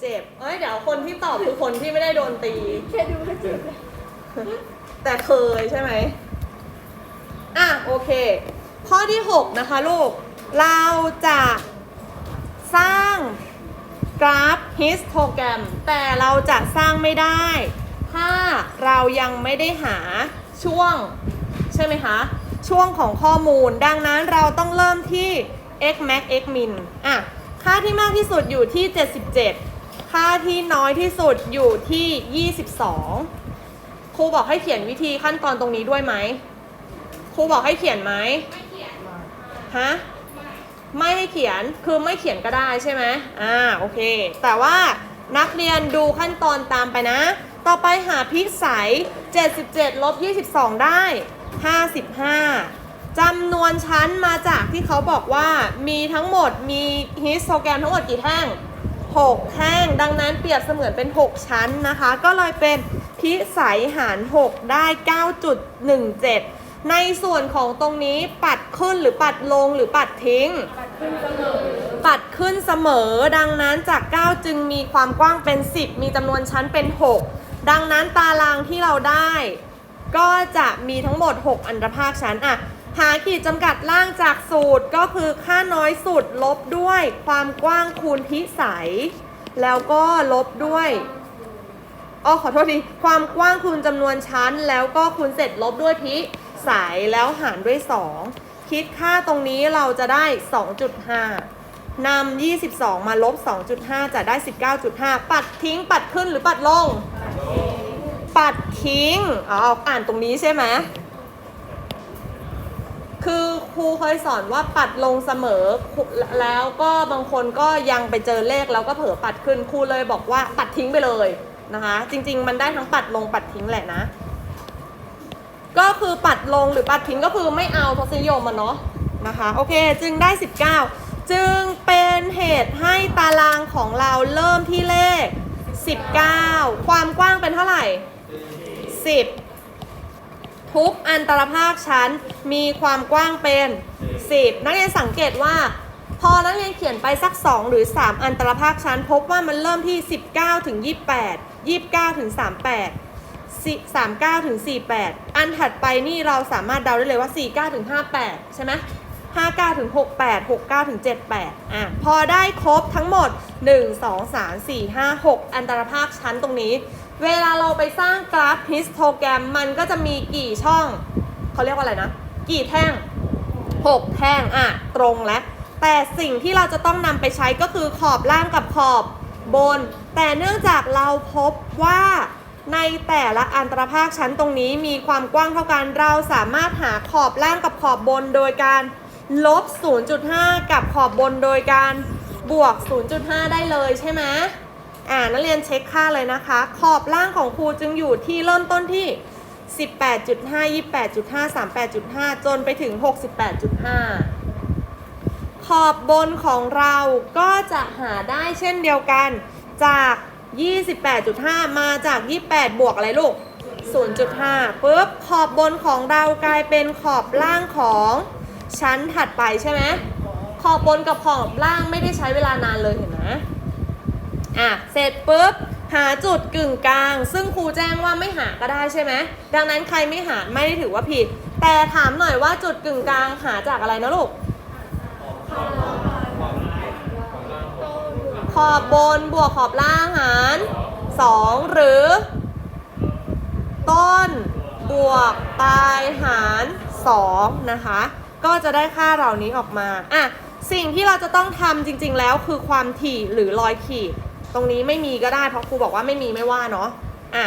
เจ็บ เอ้ยเดี๋ยวคนที่ตอบคือคนที่ไม่ได้โดนตี แค่ดูก็เจ็บเลยแต่เคยใช่ไหม อะโอเค ข้อที่ 6 นะคะลูก เราจะสร้างกราฟฮิสโทแกรมแต่เราจะสร้างไม่ได้ ถ้าเรายังไม่ได้หาช่วง ใช่ไหมคะ ช่วงของข้อมูล ดังนั้นเราต้องเริ่มที่ x max x min อะ ค่าที่มากที่สุดอยู่ที่ 77 ค่าที่น้อยที่สุดอยู่ที่ 22 ครูบอกให้เขียนวิธีขั้นตอนตรงนี้ด้วยไหม ครูบอกให้เขียนไหมไม่เขียนฮะไม่ให้เขียน คือไม่เขียนก็ได้ใช่ไหมอ่า โอเค แต่ว่านักเรียนดูขั้นตอนตามไปนะ ต่อไปหาพิสัย77ลบ22 ได้ 55จำนวนชั้นมาจากที่เขาบอกว่ามีทั้งหมดมีฮิสโตแกรมทั้งหมดกี่แท่ง 6 แท่ง ดังนั้นเปรียบเสมือนเป็น 6 ชั้นนะคะ ก็เลยเป็นพิสัยหาร 6 ได้ 9.17 ในส่วนของตรงนี้ปัดขึ้นหรือปัดลงหรือปัดทิ้ง ปัดขึ้นเสมอปัดขึ้นเสมอดังนั้นจาก 9 จึงมีความกว้างเป็น 10 มีจำนวนชั้นเป็น 6 ดังนั้นตารางที่เราได้ ก็จะมีทั้งหมด 6 อันตรภาคชั้นอะ หาขีดจำกัดล่างจากสูตรก็คือค่าน้อยสุดลบด้วยความกว้างคูณพิสัย แล้วก็ลบด้วยอ๋อขอโทษทีความกว้างคูณจำนวนชั้น แล้วก็คูณเสร็จลบด้วยพิสัยแล้วหารด้วย 2 คิดค่าตรงนี้เราจะได้ 2.5นำ22 มาลบ 2.5 จะได้ 19.5 ปัดทิ้งปัดขึ้นหรือปัดลง ปัดทิ้งอ๋ออ่านตรงนี้ใช่ไหม คือครูเคยสอนว่าปัดลงเสมอ แล้วก็บางคนก็ยังไปเจอเลขแล้วก็เผลอปัดขึ้นครูเลยบอกว่าปัดทิ้งไปเลยนะคะ จริง ๆ มันได้ทั้งปัดลงปัดทิ้งแหละนะ ก็คือปัดลงหรือปัดทิ้งก็คือไม่เอาทศนิยมมันเนาะนะคะโอเคจึงได้ 19 จึงเป็นเหตุให้ตารางของเราเริ่มที่เลข 19 ความกว้างเป็นเท่าไหร่ 10 ทุกอันตรภาคชั้นมีความกว้างเป็น 10 นักเรียนสังเกตว่า พอนักเรียนเขียนไปสัก 2 หรือ 3 อันตรภาคชั้น พบว่ามันเริ่มที่ 19ถึง28 29ถึง38 39ถึง48 อันถัดไปนี่เราสามารถเดาได้เลยว่า 49ถึง58 ใช่ไหม59ถึง68 69ถึง78อะพอได้ครบทั้งหมด 1 2 3 4 5 6 อันตรภาคชั้นตรงนี้ เวลาเราไปสร้างกราฟฮิสโตแกรมมันก็จะมีกี่ช่อง เขาเรียกว่าอะไรนะ กี่แท่ง 6 แท่งอะ ตรงแล้ว แต่สิ่งที่เราจะต้องนำไปใช้ก็คือขอบล่างกับขอบบน แต่เนื่องจากเราพบว่าในแต่ละอันตรภาคชั้นตรงนี้มีความกว้างเท่ากัน เราสามารถหาขอบล่างกับขอบบนโดยการลบ 0.5 กับขอบบนโดยการบวก 0.5 ได้เลยใช่ไหม อ่านักเรียนเช็คค่าเลยนะคะ ขอบล่างของครูจึงอยู่ที่เริ่มต้นที่ 18.5 28.5 38.5 จนไปถึง 68.5 ขอบบนของเราก็จะหาได้เช่นเดียวกันจาก 28.5 มาจาก 28 บวกอะไรลูก 0.5ปุ๊บขอบบนของเรากลายเป็นขอบล่างของชั้นถัดไปใช่ไหมขอบบนกับขอบล่างไม่ได้ใช้เวลานานเลยเห็นไหม อะเสร็จปุ๊บหาจุดกึ่งกลาง ซึ่งครูแจ้งว่าไม่หาก็ได้ใช่ไหมดังนั้นใครไม่หาไม่ได้ถือว่าผิด แต่ถามหน่อยว่าจุดกึ่งกลางหาจากอะไรนะลูกขอบบนบวกขอบล่างหาร2หรือ ต้นบวกปลายหาร2นะคะ ก็จะได้ค่าเหล่านี้ออกมาอะสิ่งที่เราจะต้องทำจริง ๆ แล้วคือความถี่หรือรอยขีด ตรงนี้ไม่มีก็ได้เพราะครูบอกว่าไม่มีไม่ว่าเนาะอะ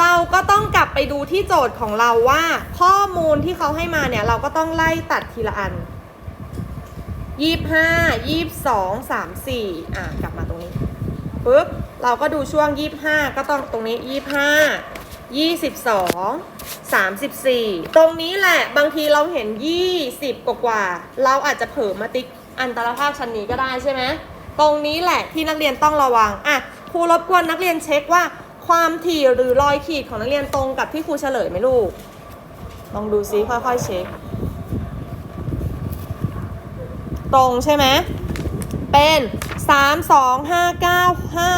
เราก็ต้องกลับไปดูที่โจทย์ของเราว่า ข้อมูลที่เขาให้มาเนี่ย เราก็ต้องไล่ตัดทีละอันยี่ห้ายี่สองสามสี่อะกลับมาตรงนี้ปุ๊บเราก็ดูช่วงยี่ห้าก็ต้องตรงนี้ยี่ห้ายี่สิบสองสามสิบสี่ตรงนี้แหละบางทีเราเห็นยี่สิบกว่า เราอาจจะเผลอมาติ๊กอันตรภาพชั้นนี้ก็ได้ใช่ไหม ตรงนี้แหละที่นักเรียนต้องระวังอะครูรบกวนนักเรียนเช็คว่า ความถี่หรือรอยขีดของนักเรียนตรงกับที่ครูเฉลยไหมลูก ลองดูซิค่อยๆเช็ค ตรงใช่ไหมเป็น3 2 5 9 5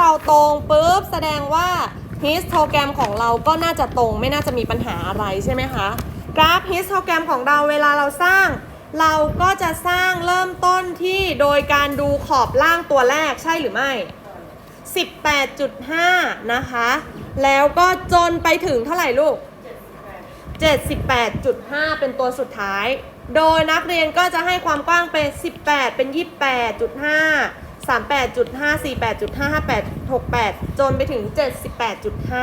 6ตรงปุ๊บแสดงว่าฮิสโทแกรมของเราก็น่าจะตรงไม่น่าจะมีปัญหาอะไรใช่ไหมคะ กราฟฮิสโทแกรมของเราเวลาเราสร้าง เราก็จะสร้างเริ่มต้นที่โดยการดูขอบล่างตัวแรกใช่หรือไม่ 18.5 นะคะ แล้วก็จนไปถึงเท่าไหร่ลูก 78.5 เป็นตัวสุดท้าย โดยนักเรียนก็จะให้ความกว้างเป็น 18 เป็น 28.5 38.5 48.5 58 68 จนไปถึง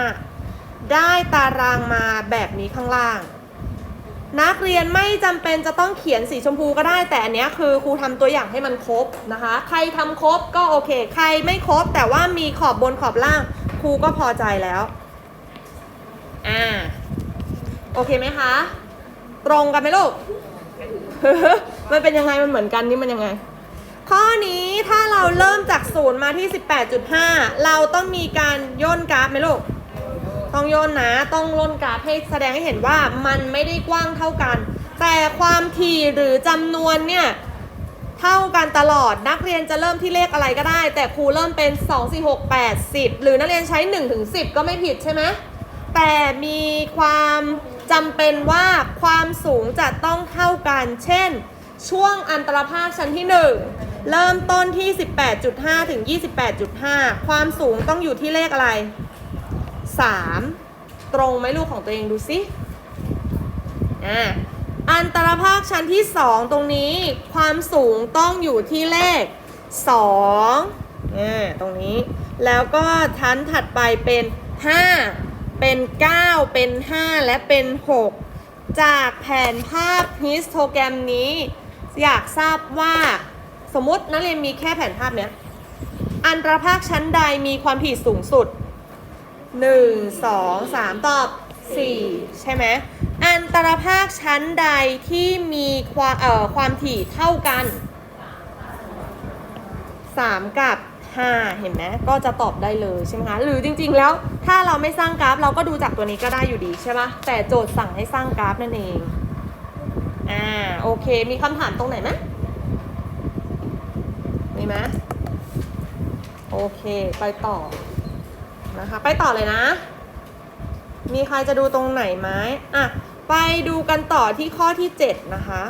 78.5 ได้ตารางมาแบบนี้ข้างล่าง นักเรียนไม่จำเป็นจะต้องเขียนสีชมพูก็ได้ แต่อันเนี้ยคือครูทำตัวอย่างให้มันครบนะคะ ใครทำครบก็โอเค ใครไม่ครบ แต่ว่ามีขอบบนขอบล่างครูก็พอใจแล้วอ่าโอเคไหมคะ ตรงกันไหมลูกมันเป็นยังไงมันเหมือนกันนี่มันยังไง ข้อนี้ถ้าเราเริ่มจากศูนย์มาที่ 18.5 เราต้องมีการย่นกราฟไหมลูก ต้องย่นนะต้องล่นกราฟให้แสดงให้เห็นว่ามันไม่ได้กว้างเท่ากัน แต่ความถี่หรือจำนวนเนี่ยเท่ากันตลอดนักเรียนจะเริ่มที่เลขอะไรก็ได้ แต่ครูเริ่มเป็น 2 4 6 8 10 หรือนักเรียนใช้ 1 ถึง 10 ก็ไม่ผิดใช่ไหมแต่มีความจำเป็นว่าความสูงจะต้องเท่ากัน เช่น ช่วงอันตรภาคชั้นที่ 1 เริ่มต้นที่ 18.5 ถึง 28.5 ความสูงต้องอยู่ที่เลขอะไร 3ตรงไหมลูกของตัวเองดูสิอ่าอันตรภาคชั้นที่2ตรงนี้ความสูงต้องอยู่ที่เลข2อ่าตรงนี้ แล้วก็ชั้นถัดไปเป็น5เป็น 9 เป็น 5 และเป็น 6 จากแผนภาพฮิสโทแกรมนี้ อยากทราบว่าสมมตินักเรียนมีแค่แผนภาพเนี้ย อันตรภาคชั้นใดมีความถี่สูงสุด 1 2 3ตอบ4ใช่ไหมอันตรภาคชั้นใดที่มีความเอ่อความถี่เท่ากัน3กับ5เห็นไหมก็จะตอบได้เลยใช่ไหมคะหรือจริงๆแล้วถ้าเราไม่สร้างกราฟเราก็ดูจากตัวนี้ก็ได้อยู่ดีใช่ปะแต่โจทย์สั่งให้สร้างกราฟนั่นเองอ่าโอเคมีคำถามตรงไหนไหมมีไหมโอเค ไปต่อ นะคะ ไปต่อเลยนะ มีใครจะดูตรงไหนไหมอะ ไปดูกันต่อที่ข้อที่ 7 นะคะ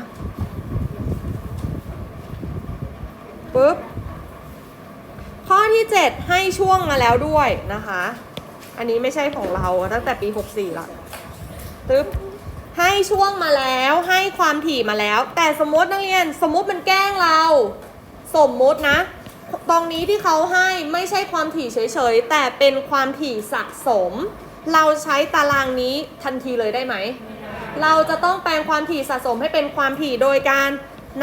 ปุ๊บข้อที่ 7 ให้ช่วงมาแล้วด้วยนะคะ อันนี้ไม่ใช่ของเราตั้งแต่ปี 64ละปึ๊บให้ช่วงมาแล้วให้ความถี่มาแล้ว แต่สมมตินักเรียนสมมติมันแกล้งเรา สมมตินะ ตรงนี้ที่เขาให้ไม่ใช่ความถี่เฉยๆ แต่เป็นความถี่สะสม เราใช้ตารางนี้ทันทีเลยได้ไหม เราจะต้องแปลงความถี่สะสมให้เป็นความถี่โดยการ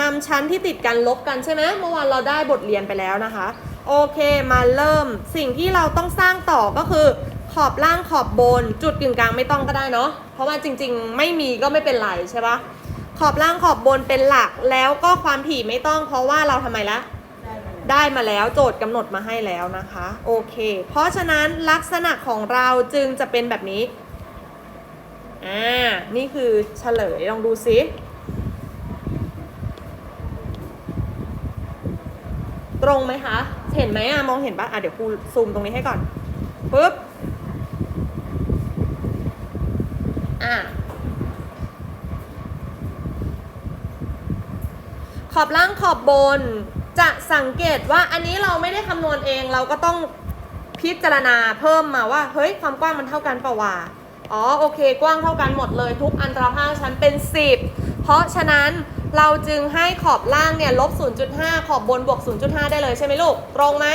นำชั้นที่ติดกันลบกันใช่ไหมเมื่อวานเราได้บทเรียนไปแล้วนะคะ โอเคมาเริ่มสิ่งที่เราต้องสร้างต่อก็คือ ขอบล่างขอบบน จุดกึ่งกลางไม่ต้องก็ได้เนาะเพราะว่าจริงๆ ไม่มีก็ไม่เป็นไรใช่ปะขอบล่างขอบบนเป็นหลักแล้วก็ความถี่ไม่ต้อง เพราะว่าเราทำไมละ ได้มาแล้วโจทย์กำหนดมาให้แล้วนะคะ โอเค เพราะฉะนั้นลักษณะของเราจึงจะเป็นแบบนี้อ่านี่คือเฉลยลองดูซิตรงไหมคะ เห็นไหมอะมองเห็นปะอะเดี๋ยวครูซูมตรงนี้ให้ก่อนปุ๊บอะขอบล่างขอบบน จะสังเกตว่าอันนี้เราไม่ได้คำนวณเองเราก็ต้องพิจารณาเพิ่มมาว่า เฮ้ยความกว้างมันเท่ากันเปล่าวะอ๋อโอเค กว้างเท่ากันหมดเลย ทุกอันตรภาคชั้นเป็น 10 เพราะฉะนั้นเราจึงให้ขอบล่างเนี่ยลบ 0.5 ขอบบนบวก 0.5 ได้เลยใช่ไหมลูก ตรงไหม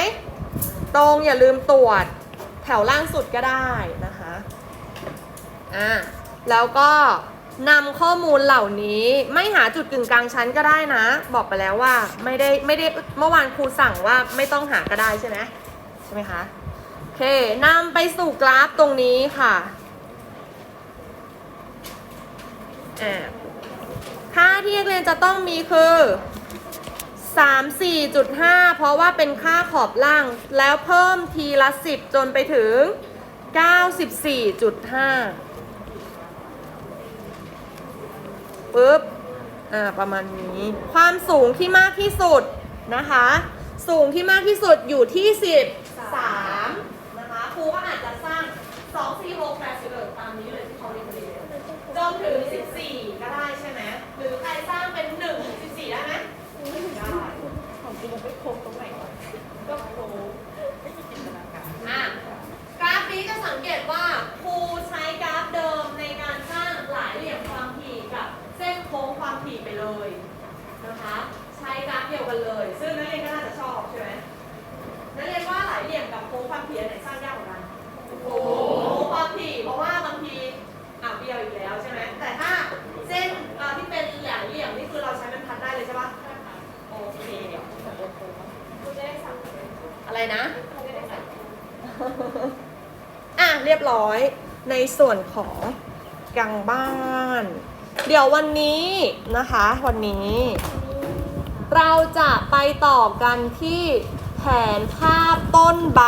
ตรงอย่าลืมตรวจแถวล่างสุดก็ได้นะคะอ่าแล้วก็ นำข้อมูลเหล่านี้ไม่หาจุดกึ่งกลางชั้นก็ได้นะ บอกไปแล้วว่าไม่ได้ไม่ได้เมื่อวานครูสั่งว่าไม่ต้องหาก็ได้ใช่ไหมใช่ไหมคะโอเคนำไปสู่กราฟตรงนี้ค่ะอ่าค่าที่นักเรียนจะต้องมีคือ 34.5 เพราะว่าเป็นค่าขอบล่างแล้วเพิ่มทีละ 10 จนไปถึง 94.5 ปึ๊บอ่าประมาณนี้ ความสูงที่มากที่สุดนะคะ สูงที่มากที่สุดอยู่ที่ 13 องสี่หกแปดสิบเอ็ดตามนี้เลยที่เขาเรียนเรียนจนถึงสิบสี่ก็ได้ใช่ไหมหรือใครสร้างเป็นหนึ่งถึงสิบสี่ได้ไหมได้ ของจริงมันไปโค้งตรงไหนวะก็โค้งไม่มีจินตนาการ อะกราฟนี้จะสังเกตว่าครูใช้กราฟเดิมในการสร้างหลายเหลี่ยมความถี่กับเส้นโค้งความถี่ไปเลยนะคะ ใช้กราฟเดียวกันเลย ซึ่งนักเรียนก็น่าจะชอบใช่ไหมนักเรียนว่าหลายเหลี่ยมกับโค้งความถี่อันไหนสร้างยากกว่ากันโค้งความถี่เพราะว่าบางทีอะเบี้ยวอีกแล้วใช่ไหมแต่ถ้าเส้นเอ่อที่เป็นหลายเหลี่ยมนี่คือเราใช้บรรทัดได้เลยใช่ปะโอเค คุณจะได้สั่งเลย อะไรนะ คุณจะได้สั่ง อะเรียบร้อยใน ส่วนของกลางบ้าน เดี๋ยววันนี้นะคะ วันนี้ เราจะไปต่อกันที่แผนภาพต้นใบ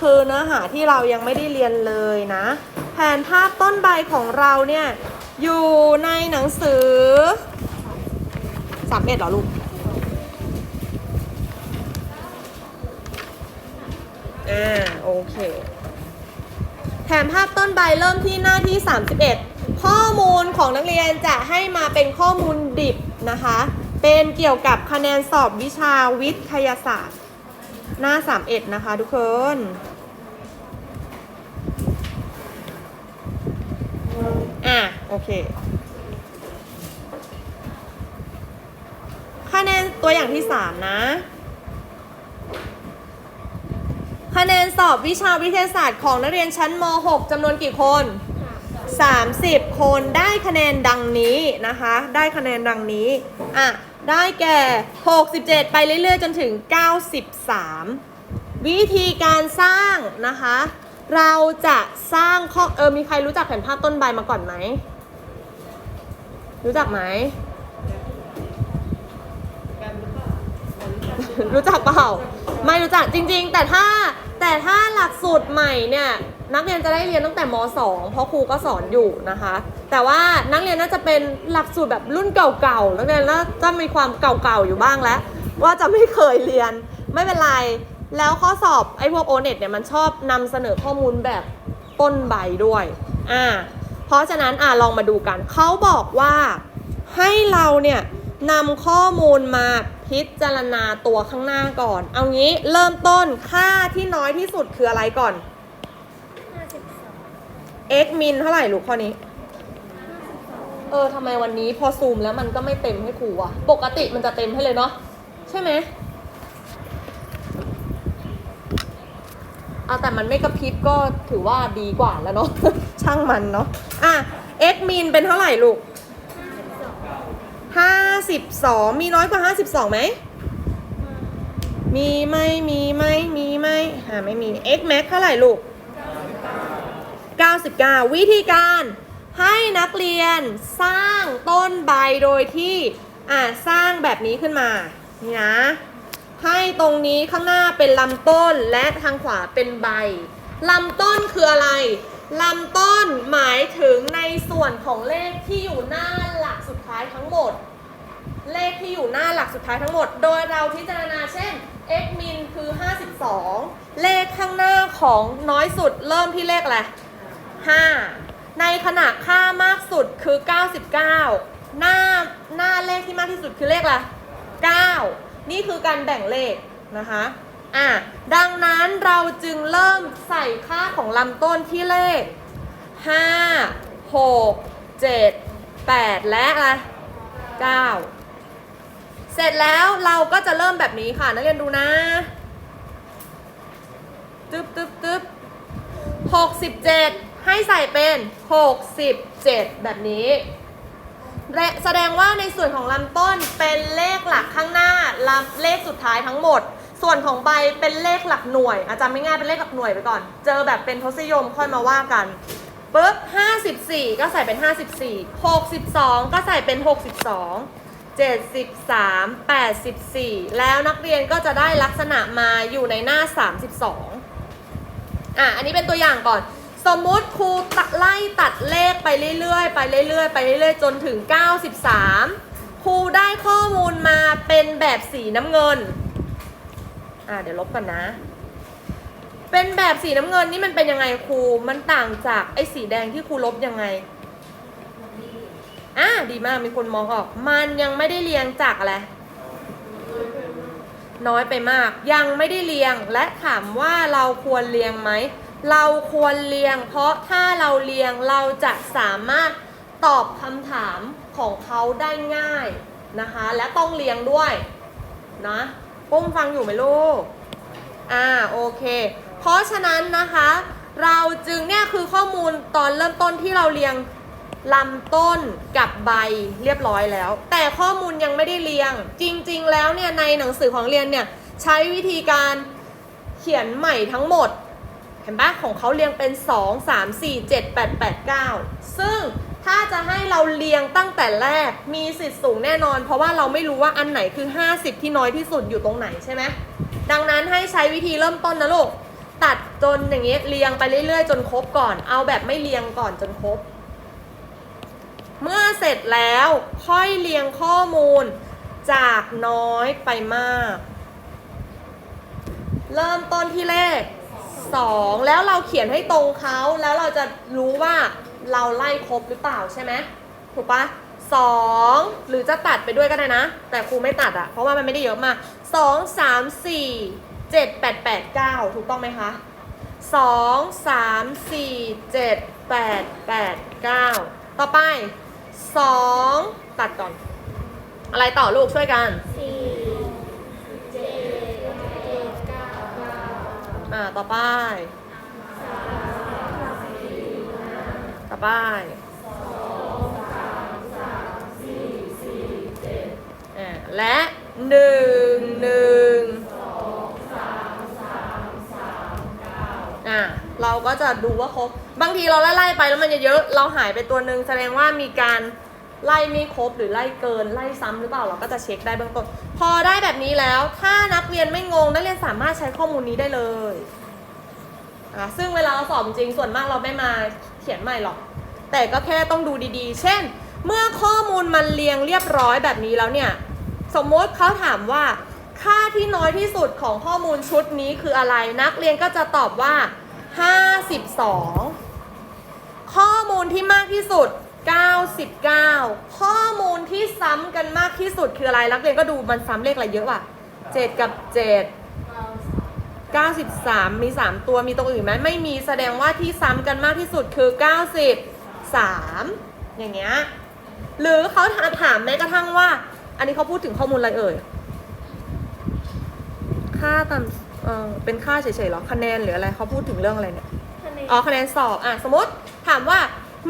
คือเนื้อหาที่เรายังไม่ได้เรียนเลยนะ แผนภาพต้นใบของเราเนี่ย อยู่ในหนังสือสามเอ็ดหรอลูกอ่าโอเค แผนภาพต้นใบเริ่มที่หน้าที่ 31 ข้อมูลของนักเรียนจะให้มาเป็นข้อมูลดิบนะคะ เป็นเกี่ยวกับคะแนนสอบวิชาวิทยาศาสตร์ หน้า 31 นะคะทุกคนอะโอเคคะแนนตัวอย่างที่ 3 นะ คะแนนสอบวิชาวิทยาศาสตร์ของนักเรียนชั้นม .6 จำนวนกี่คน 30 คนได้คะแนนดังนี้นะคะ ได้คะแนนดังนี้ อะ ได้แก่ 67 ไปเรื่อยๆ จนถึง 93 วิธีการสร้างนะคะ เราจะสร้างข้อเออมีใครรู้จักแผนภาพต้นใบมาก่อนไหม รู้จักไหม รู้จักเปล่า ไม่รู้จักจริง ๆ แต่ถ้าแต่ถ้าหลักสูตรใหม่เนี่ยนักเรียนจะได้เรียนตั้งแต่ม .2 เพราะครูก็สอนอยู่นะคะ แต่ว่านักเรียนน่าจะเป็นหลักสูตรแบบรุ่นเก่าๆนักเรียนน่าจะมีความเก่าๆอยู่บ้างแล้ว ว่าจะไม่เคยเรียนไม่เป็นไร แล้วข้อสอบไอ้พวกโอเน็ตเนี่ยมันชอบนำเสนอข้อมูลแบบต้นใบด้วยอ่าเพราะฉะนั้นอ่าลองมาดูกันเขาบอกว่าให้เราเนี่ยนำข้อมูลมา พิจารณาตัวข้างหน้าก่อน เอางี้เริ่มต้นค่าที่น้อยที่สุดคืออะไรก่อนห้าสิบสอง x min เท่าไหร่ลูกข้อนี้ เออทำไมวันนี้พอซูมแล้วมันก็ไม่เต็มให้ครูอะปกติมันจะเต็มให้เลยเนาะใช่ไหมเอาแต่มันไม่กระพริบก็ถือว่าดีกว่าแล้วเนาะ ช่างมันเนาะ อะ x min เป็นเท่าไหร่ลูก ห้าสิบสองมีน้อยกว่า52ไหม มีไหมมีไหมมีไหมหาไม่มี x max เท่าไหร่ลูก 99 วิธีการให้นักเรียนสร้างต้นใบโดยที่อ่าสร้างแบบนี้ขึ้นมานี่นะให้ตรงนี้ข้างหน้าเป็นลำต้นและทางขวาเป็นใบลำต้นคืออะไร ลำต้นหมายถึงในส่วนของเลขที่อยู่หน้าหลักสุดท้ายทั้งหมด เลขที่อยู่หน้าหลักสุดท้ายทั้งหมด โดยเราพิจารณาเช่น x min คือ 52 เลขข้างหน้าของน้อยสุดเริ่มที่เลขอะไร 5 ในขณะค่ามากสุดคือ 99 หน้าหน้าเลขที่มากที่สุดคือเลขอะไร 9 นี่คือการแบ่งเลขนะคะ อะดังนั้นเราจึงเริ่มใส่ค่าของลำต้นที่เลข 5 6 7 8 และอะไร9เสร็จแล้วเราก็จะเริ่มแบบนี้ค่ะ นักเรียนดูนะตึ๊บตึ๊บตึ๊บ67ให้ใส่เป็น67แบบนี้และแสดงว่าในส่วนของลำต้นเป็นเลขหลักข้างหน้าลำเลขสุดท้ายทั้งหมด ส่วนของใบเป็นเลขหลักหน่วย อาจารย์ไม่ง่ายเป็นเลขหลักหน่วยไปก่อน เจอแบบเป็นทศนิยมค่อยมาว่ากันปุ๊บ54 ก็ใส่เป็น 54 62 ก็ใส่เป็น 62 73 84 แล้วนักเรียนก็จะได้ลักษณะมาอยู่ในหน้า 32 อะ อันนี้เป็นตัวอย่างก่อน สมมุติครูตัดไล่ตัดเลขไปเรื่อยๆ ไปเรื่อยๆ ไปเรื่อยๆ จนถึง 93 ครูได้ข้อมูลมาเป็นแบบสีน้ำเงิน อะเดี๋ยวลบกันนะ เป็นแบบสีน้ำเงินนี่มันเป็นยังไงครู มันต่างจากไอ้สีแดงที่ครูลบยังไงอะดีมากมีคนมองออก มันยังไม่ได้เรียงจากอะไรน้อยไปมาก ยังไม่ได้เรียงและถามว่าเราควรเรียงไหม เราควรเรียง เพราะถ้าเราเรียงเราจะสามารถตอบคำถามของเขาได้ง่ายนะคะ และต้องเรียงด้วยนะ ปุ้มฟังอยู่ไหมลูก อ่าโอเค เพราะฉะนั้นนะคะ เราจึงเนี่ยคือข้อมูลตอนเริ่มต้นที่เราเรียงลำต้นกับใบเรียบร้อยแล้ว แต่ข้อมูลยังไม่ได้เรียง จริง ๆ แล้วเนี่ยในหนังสือของเรียนเนี่ยใช้วิธีการเขียนใหม่ทั้งหมด เห็นปะของเขาเรียงเป็น 2 3 4 7 8 8 9 ซึ่ง ถ้าจะให้เราเรียงตั้งแต่แรกมีสิทธิ์สูงแน่นอน เพราะว่าเราไม่รู้ว่าอันไหนคือ 50 ที่น้อยที่สุดอยู่ตรงไหนใช่ไหมดังนั้นให้ใช้วิธีเริ่มต้นนะลูกตัดจนอย่างเงี้ยเรียงไปเรื่อยๆ จนครบก่อน เอาแบบไม่เรียงก่อนจนครบ เมื่อเสร็จแล้วค่อยเรียงข้อมูลจากน้อยไปมาก เริ่มต้นที่เลข 2 แล้วเราเขียนให้ตรงเขาแล้วเราจะรู้ว่า เราไล่ครบหรือเปล่าใช่ไหมถูกปะสองหรือจะตัดไปด้วยก็ได้นะ แต่ครูไม่ตัดอะเพราะว่ามันไม่ได้เยอะมากสองสามสี่เจ็ดแปดแปดเก้าถูกต้องไหมคะสองสามสี่เจ็ดแปดแปดเก้าต่อไปสองตัดก่อน อะไรต่อลูกช่วยกันสี่เจ็ดเจ็ดเก้าเก้าอ่าต่อไป ต่อไปอ่าและหนึ่งหนึ่งอ่าเราก็จะดูว่าครบ บางทีเราไล่ๆไปแล้วมันจะเยอะ เราหายไปตัวหนึ่งแสดงว่ามีการไล่ไม่ครบหรือไล่เกินไล่ซ้ำหรือเปล่าเราก็จะเช็คได้เบื้องต้น พอได้แบบนี้แล้วถ้านักเรียนไม่งงนักเรียนสามารถใช้ข้อมูลนี้ได้เลยอะซึ่งเวลาเราสอบจริงส่วนมากเราไม่มา เขียนใหม่หรอก แต่ก็แค่ต้องดูดีๆ เช่น เมื่อข้อมูลมันเรียงเรียบร้อยแบบนี้แล้วเนี่ย สมมติเขาถามว่า ค่าที่น้อยที่สุดของข้อมูลชุดนี้คืออะไร นักเรียนก็จะตอบว่า 52 ข้อมูลที่มากที่สุด 99 ข้อมูลที่ซ้ำกันมากที่สุดคืออะไรนักเรียนก็ดูมันซ้ำเลขอะไรเยอะว่ะ 7 กับ 7 93 มี 3 ตัวมีตรงอื่นไหมไม่มีแสดงว่าที่ซ้ำกันมากที่สุดคือ 93 อย่างเงี้ยหรือเขาถามถามแม้กระทั่งว่า อันนี้เขาพูดถึงข้อมูลอะไรเอ่ย ค่าตามเออเป็นค่าเฉยๆเหรอคะแนนหรืออะไรเขาพูดถึงเรื่องอะไรเนี่ยคะแนนอ๋อคะแนนสอบอะสมมติถามว่า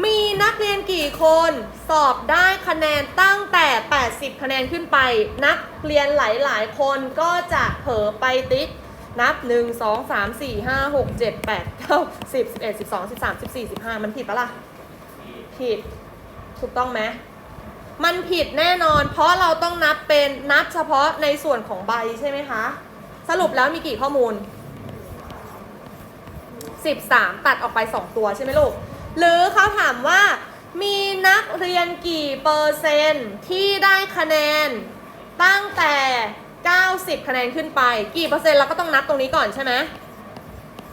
มีนักเรียนกี่คนสอบได้คะแนนตั้งแต่ 80 คะแนนขึ้นไป นักเรียนหลายๆ คนก็จะเผลอไปติ๊ก นับ 1 2 3 4 5 6 7 8 9 10 11 12 13 14 15 มันผิดปะล่ะ ผิด ถูกต้องไหมมันผิดแน่นอน เพราะเราต้องนับเป็นนับเฉพาะในส่วนของใบใช่ไหมคะ สรุปแล้วมีกี่ข้อมูล 13 ตัดออกไป 2 ตัวใช่ไหมลูก หรือเขาถามว่ามีนักเรียนกี่เปอร์เซนต์ที่ได้คะแนนตั้งแต่ 90 คะแนนขึ้นไป กี่เปอร์เซ็นต์เราก็ต้องนับตรงนี้ก่อนใช่ไหม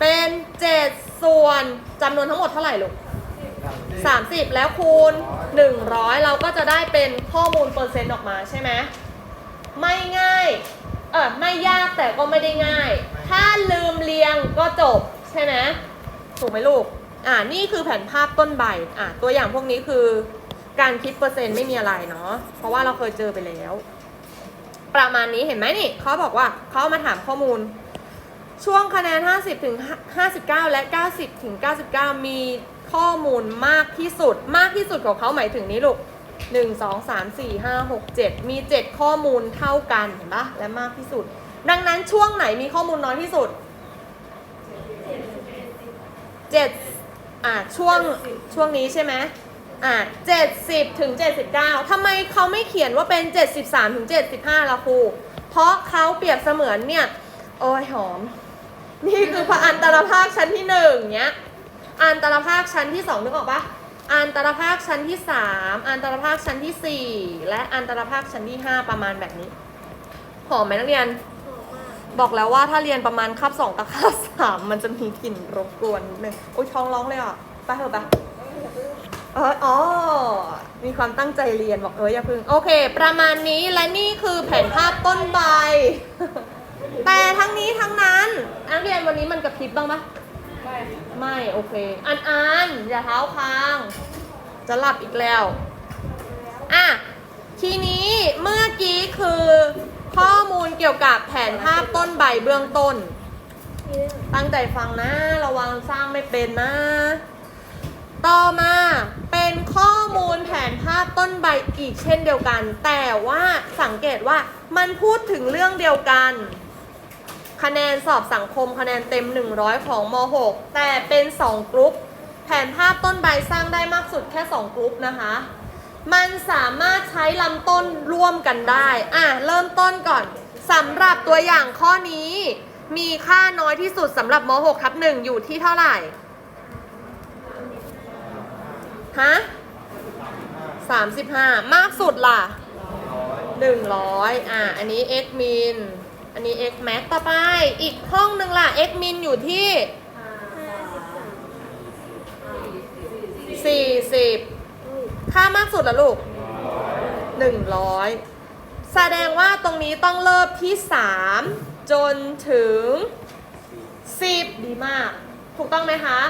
เป็น 7 ส่วนจำนวนทั้งหมดเท่าไหร่ลูก 30 แล้วคูณ 100 เราก็จะได้เป็นข้อมูลเปอร์เซ็นต์ออกมาใช่ไหมไม่ง่าย เออไม่ยากแต่ก็ไม่ได้ง่าย ถ้าลืมเรียงก็จบใช่ไหมถูกไหมลูก อ่า นี่คือแผนภาพต้นใบ อ่าตัวอย่างพวกนี้คือการคิดเปอร์เซ็นต์ไม่มีอะไรเนาะ เพราะว่าเราเคยเจอไปแล้ว ประมาณนี้เห็นไหมนี่เขาบอกว่าเขามาถามข้อมูล ช่วงคะแนน 50ถึง59 และ 90ถึง99 มีข้อมูลมากที่สุด มากที่สุดของเขาหมายถึงนี้ลูก1 2 3 4 5 6 7มี7ข้อมูลเท่ากันเห็นปะและมากที่สุด ดังนั้นช่วงไหนมีข้อมูลน้อยที่สุด7อ่าช่วงช่วงนี้ใช่ไหม อ่า70ถึง79 ทำไมเขาไม่เขียนว่าเป็น 73ถึง75ล่ะครู เพราะเขาเปรียบเสมือนเนี่ย โอ้ยหอม นี่คือพระอันตรภาคชั้นที่หนึ่งเนี้ย อันตรภาคชั้นที่สองนึกออกปะอันตรภาคชั้นที่สามอันตรภาคชั้นที่สี่และอันตรภาคชั้นที่ห้าประมาณแบบนี้ หอมไหมนักเรียนหอมมากบอกแล้วว่าถ้าเรียนประมาณคาบสองกับคาบสามมันจะมีกลิ่นรบกวนนิดนึงอุ้ยท้องร้องเลยอะ ไปเถอะไป เอออ๋อ มีความตั้งใจเรียนบอกเอออย่าพึ่ง โอเค ประมาณนี้และนี่คือแผนภาพต้นใบ แต่ทั้งนี้ทั้งนั้นนักเรียนวันนี้มันกระพริบบ้างปะได้ค่ะไม่โอเค อันอันอย่าเท้าค้าง จะหลับอีกแล้ว อะ ทีนี้เมื่อกี้คือข้อมูลเกี่ยวกับแผนภาพต้นใบเบื้องต้น ตั้งใจฟังนะ ระวังสร้างไม่เป็นนะ ต่อมาเป็นข้อมูลแผนภาพต้นใบอีกเช่นเดียวกัน แต่ว่าสังเกตว่ามันพูดถึงเรื่องเดียวกัน คะแนนสอบสังคมคะแนนเต็ม 100 ของม .6 แต่เป็น 2 กรุ๊ป แผนภาพต้นใบสร้างได้มากสุดแค่ 2 กรุ๊ปนะคะ มันสามารถใช้ลำต้นร่วมกันได้ อะ เริ่มต้นก่อนสำหรับตัวอย่างข้อนี้ มีค่าน้อยที่สุดสำหรับม .6 ทับ1อยู่ที่เท่าไหร่ ฮะ35มสิบห้ามากสุดล่ะ100อะ อันนี้ x min อันนี้ x max ต่อไป อีกห้องหนึ่งล่ะ x min อยู่ที่40ค่ามากสุดละลูก100แสดงว่าตรงนี้ต้องเริ่มที่3จนถึง10ดีมาก ถูกต้องไหมคะ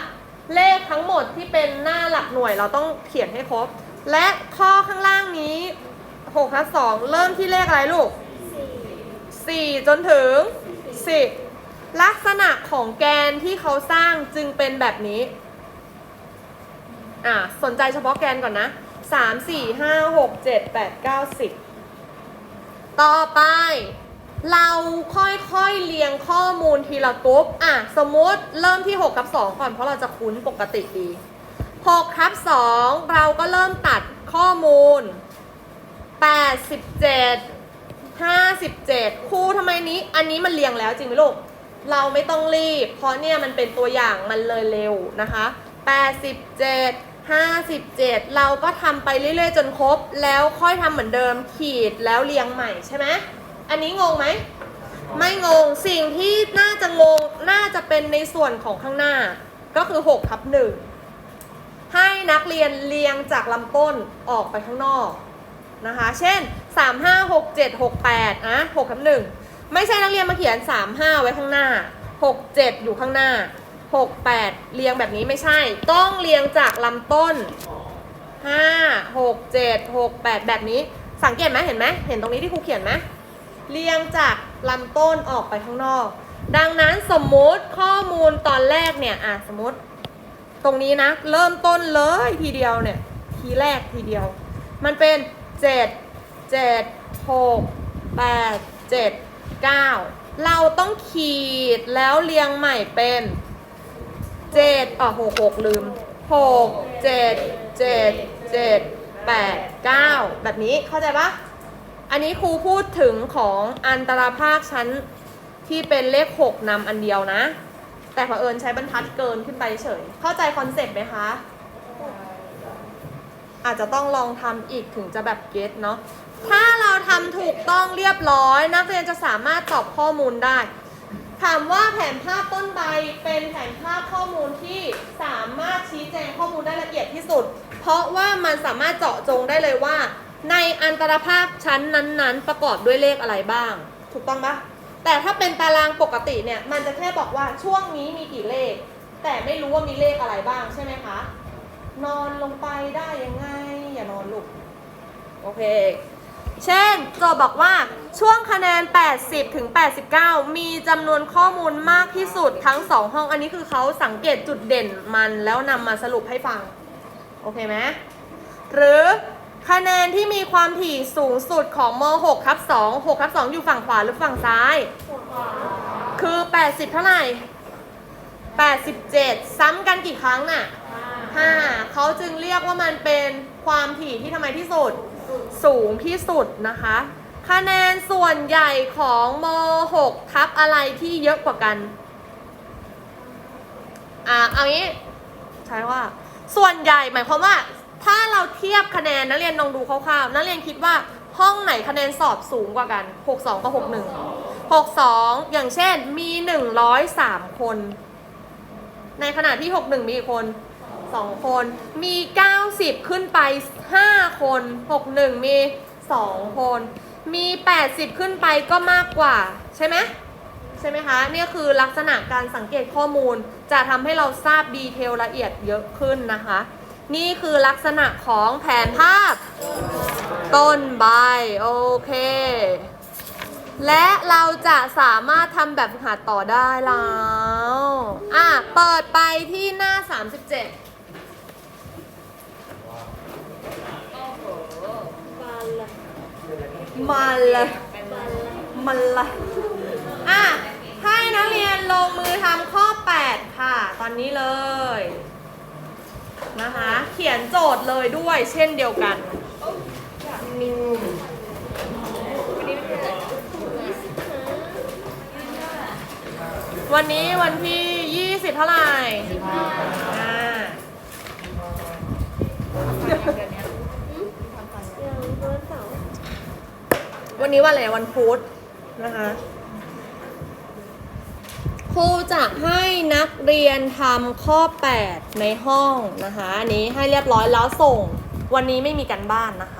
เลขทั้งหมดที่เป็นหน้าหลักหน่วยเราต้องเขียนให้ครบ และข้อข้างล่างนี้6ทับ2เริ่มที่เลขอะไรลูก 4 จนถึง 10 ลักษณะของแกนที่เขาสร้างจึงเป็นแบบนี้ อะสนใจเฉพาะแกนก่อนนะ 3 4 5 6 7 8 9 10 ต่อไป เราค่อยๆเรียงข้อมูลทีละกรุ๊ปอะสมมติเริ่มที่ 6 กับ 2 ก่อนเพราะเราจะคุ้นปกติดี6ทับ 2 เราก็เริ่มตัดข้อมูล 87 57ครูทำไมนี้ อันนี้มันเรียงแล้วจริงไหมลูก เราไม่ต้องรีบ เพราะเนี่ยมันเป็นตัวอย่างมันเลยเร็วนะคะ 87 57 เราก็ทำไปเรื่อยๆ จนครบ แล้วค่อยทำเหมือนเดิมขีดแล้วเรียงใหม่ใช่ไหม อันนี้งงไหม ไม่งง สิ่งที่น่าจะงง น่าจะเป็นในส่วนของข้างหน้า ก็คือ6ทับ1ให้นักเรียนเรียงจากลำต้นออกไปข้างนอกนะคะ เช่น 3 5 6 7 6 8อะ6ทับ1ไม่ใช่นักเรียนมาเขียน 3 5 ไว้ข้างหน้า 6 7 อยู่ข้างหน้า 6 8 เรียงแบบนี้ไม่ใช่ ต้องเรียงจากลำต้น 5 6 7 6 8 แบบนี้ สังเกตไหมเห็นไหม เห็นตรงนี้ที่ครูเขียนไหม เรียงจากลำต้นออกไปข้างนอก ดังนั้นสมมติข้อมูลตอนแรกเนี่ยอะสมมติ ตรงนี้นะ เริ่มต้นเลยทีเดียวเนี่ย ทีแรกทีเดียว มันเป็น 7 7 6 8 7 9 เราต้องขีดแล้วเรียงใหม่เป็น7อะ6 6 ลืม 6 7 7 7 8 9 แบบนี้เข้าใจปะ อันนี้ครูพูดถึงของอันตราภาคชั้นที่เป็นเลข 6นำอันเดียวนะ แต่เผอิญใช้บรรทัดเกินขึ้นไปเฉย เข้าใจคอนเซ็ปต์ไหมคะ อาจจะต้องลองทำอีกถึงจะแบบเก็ตเนาะถ้าเราทำถูกต้องเรียบร้อย นักเรียนจะสามารถตอบข้อมูลได้ ถามว่าแผนภาพต้นใบเป็นแผนภาพข้อมูลที่สามารถชี้แจงข้อมูลได้ละเอียดที่สุด เพราะว่ามันสามารถเจาะจงได้เลยว่า ในอันตรภาคชั้นนั้นๆ ประกอบด้วยเลขอะไรบ้าง ถูกต้องปะแต่ถ้าเป็นตารางปกติเนี่ยมันจะแค่บอกว่าช่วงนี้มีกี่เลข แต่ไม่รู้ว่ามีเลขอะไรบ้างใช่ไหมคะ นอนลงไปได้ยังไง อย่านอนลูกโอเค เช่นโจบอกว่าช่วงคะแนน 80 ถึง 89 มีจำนวนข้อมูลมากที่สุดทั้ง 2 ห้องอันนี้คือเขาสังเกตจุดเด่นมันแล้วนำมาสรุปให้ฟัง โอเคไหมหรือ คะแนนที่มีความถี่สูงสุดของม6ทับ2 6ทับ2อยู่ฝั่งขวาหรือฝั่งซ้าย คือ 80 เท่าไหร่ 87 ซ้ำกันกี่ครั้งน่ะ5เขาจึงเรียกว่ามันเป็นความถี่ที่ทำไมที่สุด สูงที่สุดนะคะ คะแนนส่วนใหญ่ของม6ทับอะไรที่เยอะกว่ากัน อ่าเอางี้ ใช้ว่า ส่วนใหญ่หมายความว่า ถ้าเราเทียบคะแนนนักเรียนลองดูคร่าวๆนักเรียนคิดว่าห้องไหนคะแนนสอบสูงกว่ากัน 62 กับ 61 62 อย่างเช่นมี 103 คน ในขณะที่ 61 มีกี่คน 2 คน มี 90 ขึ้นไป 5 คน 61 มี 2 คน มี 80 ขึ้นไปก็มากกว่า ใช่ไหมใช่ไหมคะเนี่ยคือลักษณะการสังเกตข้อมูลจะทำให้เราทราบดีเทลละเอียดเยอะขึ้นนะคะ นี่คือลักษณะของแผนภาพ ต้นใบ โอเค และเราจะสามารถทำแบบฝึกหัดต่อได้แล้ว อะ เปิดไปที่หน้า 37โอ้โหมันละมันละมันละอะ ให้นักเรียนลงมือทำข้อ 8 ค่ะ ตอนนี้เลย นะคะ เขียนโจทย์เลยด้วยเช่นเดียวกันนี่วันนี้วันนี้วันที่20เท่าไหร่อ่าวันนี้วันอะไรวันพุธนะคะ รูจะให้นักเรียนทำข้อ 8 ในห้องนะคะอันนี้ให้เรียบร้อยแล้วส่ง วันนี้ไม่มีการบ้านนะคะ